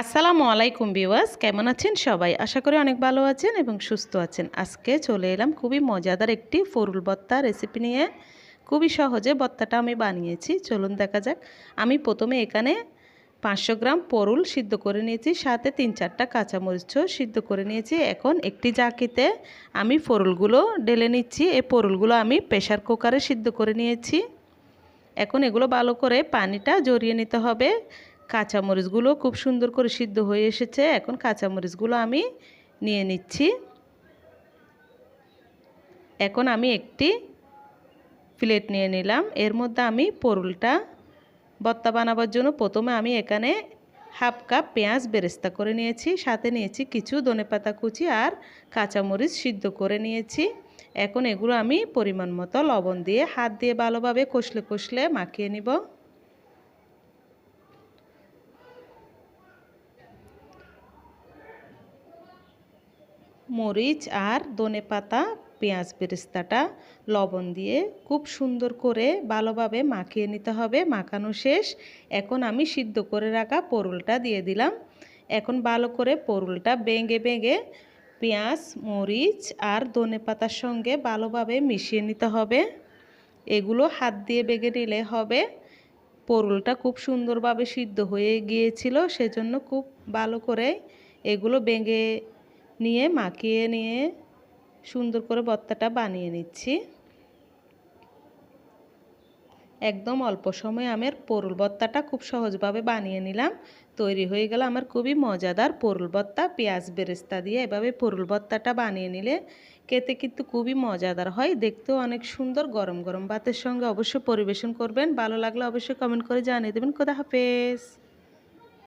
আসসালামু আলাইকুম বিওয়াস কেমন আছেন সবাই? আশা করি অনেক ভালো আছেন এবং সুস্থ আছেন। আজকে চলে এলাম খুবই মজাদার একটি ফরুল ভর্তা রেসিপি নিয়ে। খুবই সহজে ভর্তাটা আমি বানিয়েছি। চলুন দেখা যাক। আমি প্রথমে এখানে পাঁচশো গ্রাম পরুল সিদ্ধ করে নিয়েছি, সাথে তিন চারটা কাঁচামরিচও সিদ্ধ করে নিয়েছি। এখন একটি জাকিতে আমি পরুলগুলো ডেলে নিচ্ছি। এই পরুলগুলো আমি প্রেশার কুকারে সিদ্ধ করে নিয়েছি। এখন এগুলো ভালো করে পানিটা জড়িয়ে নিতে হবে। কাঁচামরিচগুলো খুব সুন্দর করে সিদ্ধ হয়ে এসেছে। এখন কাঁচামরিচগুলো আমি নিয়ে নিচ্ছি। এখন আমি একটি প্লেট নিয়ে নিলাম। এর মধ্যে আমি পরুলটা বত্তা বানাবার জন্য প্রথমে আমি এখানে হাফ কাপ পেঁয়াজ বেরেস্তা করে নিয়েছি। সাথে নিয়েছি কিছু ধনেপাতা কুচি আর কাঁচামরিচ সিদ্ধ করে নিয়েছি। এখন এগুলো আমি পরিমাণ মতো লবণ দিয়ে, হাত দিয়ে ভালোভাবে কষলে কষলে মাখিয়ে নিব। মরিচ আর ধনে পাতা, পেঁয়াজ বেরেস্তাটা লবণ দিয়ে খুব সুন্দর করে ভালোভাবে মাখিয়ে নিতে হবে। মাখানো শেষ। এখন আমি সিদ্ধ করে রাখা পরুলটা দিয়ে দিলাম। এখন ভালো করে পরুলটা বেঙ্গে বেঙ্গে পেঁয়াজ, মরিচ আর ধনে পাতার সঙ্গে ভালোভাবে মিশিয়ে নিতে হবে। এগুলো হাত দিয়ে বেগে নিলে হবে। পরুলটা খুব সুন্দরভাবে সিদ্ধ হয়ে গিয়েছিল, সেজন্য খুব ভালো করে এগুলো বেঙ্গে নিয়ে মাখিয়ে নিয়ে সুন্দর করে ভর্তাটা বানিয়ে নিচ্ছি। একদম অল্প সময়ে আমার পরুল ভর্তাটা খুব সহজভাবে বানিয়ে নিলাম। তৈরি হয়ে গেল আমার খুবই মজাদার পরুল ভর্তা পেঁয়াজ বেরেস্তা দিয়ে এভাবে পরুল ভর্তাটা বানিয়ে নিলে খেতে কিন্তু খুবই মজাদার হয়। দেখতেও অনেক সুন্দর, গরম গরম ভাতের সঙ্গে অবশ্যই পরিবেশন করবেন। ভালো লাগলে অবশ্যই কমেন্ট করে জানিয়ে দেবেন। কোথা হাফেজ।